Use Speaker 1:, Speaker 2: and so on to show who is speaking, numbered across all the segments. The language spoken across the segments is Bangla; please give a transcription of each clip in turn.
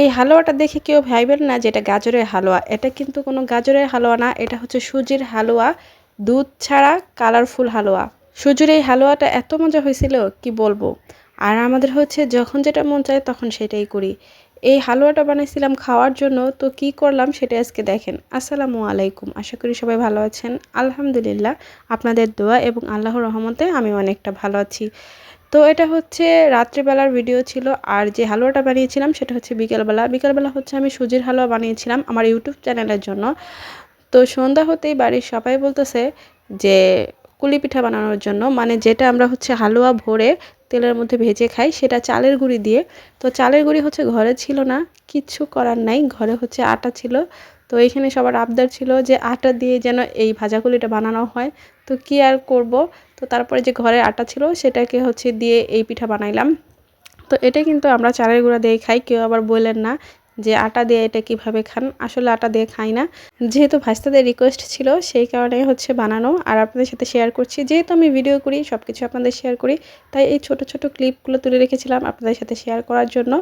Speaker 1: এই হালুয়াটা দেখে কেউ ভাইবেন না যে এটা গাজরের হালুয়া। এটা কিন্তু কোনো গাজরের হালুয়া না, এটা হচ্ছে সুজির হালুয়া, দুধ ছাড়া কালারফুল হালুয়া। সুজির এই হালুয়াটা এত মজা হয়েছিল, কি বলব? আর আমাদের হচ্ছে যখন যেটা মন চায় তখন সেটাই করি। এই হালুয়াটা বানাইছিলাম খাওয়ার জন্য, তো কি করলাম সেটা আজকে দেখেন। আসসালামু আলাইকুম, আশা করি সবাই ভালো আছেন। আলহামদুলিল্লাহ, আপনাদের দোয়া এবং আল্লাহর রহমতে আমি অনেকটা ভালো আছি। তো এটা হচ্ছে রাত্রিবেলার ভিডিও ছিল, আর যে হালুয়াটা বানিয়েছিলাম সেটা হচ্ছে বিকেলবেলা। বিকেলবেলা হচ্ছে আমি সুজির হালুয়া বানিয়েছিলাম আমার ইউটিউব চ্যানেলের জন্য। তো সন্ধ্যা হতেই বাড়ির সবাই বলতেছে যে কুলি পিঠা বানানোর জন্য মানে যেটা আমরা হচ্ছে হালুয়া ভরে তেলের মধ্যে ভেজে খাই সেটা চালের গুঁড়ি দিয়ে। তো চালের গুঁড়ি হচ্ছে ঘরে ছিল না কিচ্ছু করার নাই, ঘরে হচ্ছে আটা ছিল। তো এইখানে সবার আবদার ছিল যে আটা দিয়ে যেন এই ভাজাগুলিটা বানানো হয়। তো কি আর করব? তো তারপরে যে ঘরের আটা ছিল সেটাকে হচ্ছে দিয়ে এই পিঠা বানাইলাম। তো এটা কিন্তু আমরা চালের গুঁড়া দিয়ে খাই, কেউ আবার বললেন না যে আটা দিয়ে এটা কীভাবে খান। আসলে আটা দিয়ে খাই না। যেহেতু ভাস্তাদের রিকোয়েস্ট ছিল, সেই কারণে হচ্ছে বানানো। আর আপনাদের সাথে শেয়ার করছি। যেহেতু আমি ভিডিও করি সব কিছু আপনাদের শেয়ার করি, তাই এই ছোট ছোট ক্লিপগুলো তুলে রেখেছিলাম আপনাদের সাথে শেয়ার করার জন্য।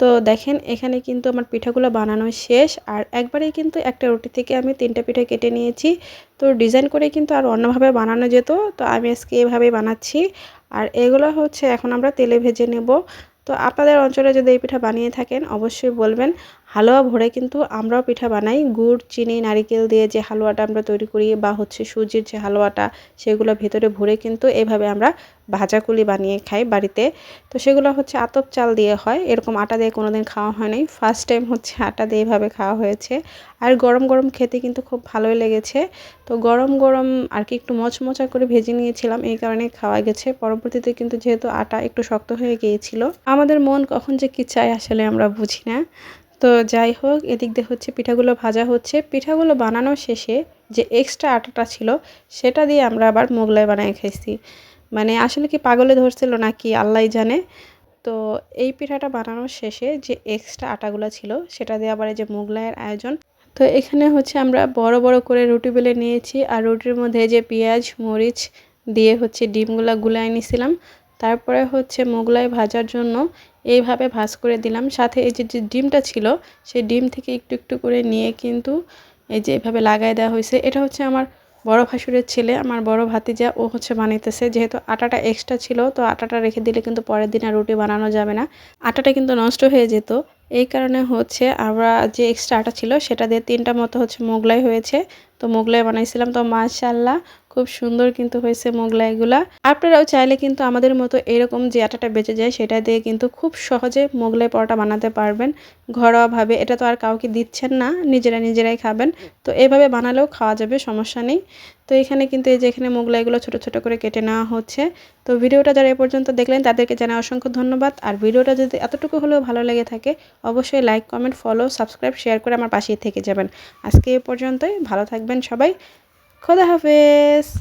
Speaker 1: তো দেখেন, এখানে কিন্তু আমার পিঠাগুলো বানানো শেষ। আর একবারেই কিন্তু একটা রুটি থেকে আমি তিনটা পিঠা কেটে নিয়েছি। তো ডিজাইন করে কিন্তু আর অন্যভাবে বানানো যেত। তো আমি আজকে এভাবেই বানাচ্ছি। আর এগুলো হচ্ছে এখন আমরা তেলে ভেজে নেব। তো আপনাদের অঞ্চলে যদি এই পিঠা বানিয়ে থাকেন অবশ্যই বলবেন। হালুয়া ভরে কিন্তু আমরাও পিঠা বানাই। গুড়, চিনি, নারিকেল দিয়ে যে হালুয়াটা আমরা তৈরি করি বা হচ্ছে সুজির যে হালুয়াটা, সেগুলো ভেতরে ভরে কিন্তু এভাবে আমরা ভাজাকুলি বানিয়ে খাই বাড়িতে। তো সেগুলো হচ্ছে আতপ চাল দিয়ে হয়। এরকম আটা দিয়ে কোনো দিন খাওয়া হয় নাই। ফার্স্ট টাইম হচ্ছে আটা দিয়ে এভাবে খাওয়া হয়েছে। আর গরম গরম খেতে কিন্তু খুব ভালোই লেগেছে। তো গরম গরম আর কি একটু মচমচা করে ভেজে নিয়েছিলাম, এই কারণে খাওয়া গেছে। পরবর্তীতে কিন্তু যেহেতু আটা একটু শক্ত হয়ে গিয়েছিল, আমাদের মন কখন যে কী চায় আসলে আমরা বুঝি না। তো যাই হোক, এদিক দিয়ে হচ্ছে পিঠাগুলো ভাজা হচ্ছে। পিঠাগুলো বানানো শেষে যে এক্সট্রা আটাটা ছিল, সেটা দিয়ে আমরা আবার মোগলাই বানাই খাইছি। মানে আসলে কি পাগলে ধরছিল নাকি, আল্লাহ জানে। তো এই পিঠাটা বানানোর শেষে যে এক্সট্রা আটাগুলো ছিল, সেটা দিয়ে আবার এই যে মোগলাইয়ের আয়োজন। তো এখানে হচ্ছে আমরা বড় বড় করে রুটি বেলে নিয়েছি। আর রুটির মধ্যে যে পেঁয়াজ, মরিচ দিয়ে হচ্ছে ডিমগুলো গুলাই নিছিলাম। তারপরে হচ্ছে মোগলাই ভাজার জন্য এইভাবে ভাজ করে দিলাম। সাথে এই যে যে ডিমটা ছিল, সেই ডিম থেকে একটু একটু করে নিয়ে কিন্তু এই যে এভাবে লাগাই দেওয়া হয়েছে। এটা হচ্ছে আমার বড় ভাসুরের ছেলে, আমার বড় ভাতিজা, ও হচ্ছে বানাইতেছে। যেহেতু আটাটা এক্সট্রা ছিল, তো আটাটা রেখে দিলে কিন্তু পরের দিন আর রুটি বানানো যাবে না। আটাটা কিন্তু নষ্ট হয়ে যেত। এই কারণে হচ্ছে আমরা যে এক্সট্রা আটা ছিল, সেটা দিয়ে তিনটা মতো হচ্ছে মোগলাই হয়েছে। তো মোগলাই বানাইছিলাম। তো মাশাল্লাহ খুব সুন্দর কিন্তু হয়েছে মোগলাইগুলা আপনারাও চাইলে কিন্তু আমাদের মতো এরকম যে আটাটা বেঁচে যায়, সেটা দিয়ে কিন্তু খুব সহজে মোগলাই পরোটা বানাতে পারবেন। ঘরোয়াভাবে এটা তো আর কাউকে দিচ্ছেন না, নিজেরা নিজেরাই খাবেন। তো এইভাবে বানালেও খাওয়া যাবে, সমস্যা নেই। তো এখানে কিন্তু এই যে এখানে মোগলাইগুলো ছোটো ছোটো করে কেটে নেওয়া হচ্ছে। তো ভিডিওটা যারা এ পর্যন্ত দেখলেন, তাদেরকে জানাই অসংখ্য ধন্যবাদ। আর ভিডিওটা যদি এতটুকু হলেও ভালো লেগে থাকে, অবশ্যই like, comment, follow, subscribe, share করে আমার পাশেই থেকে যাবেন। আজকে এ পর্যন্তই, ভালো থাকবেন সবাই। Cor da vez!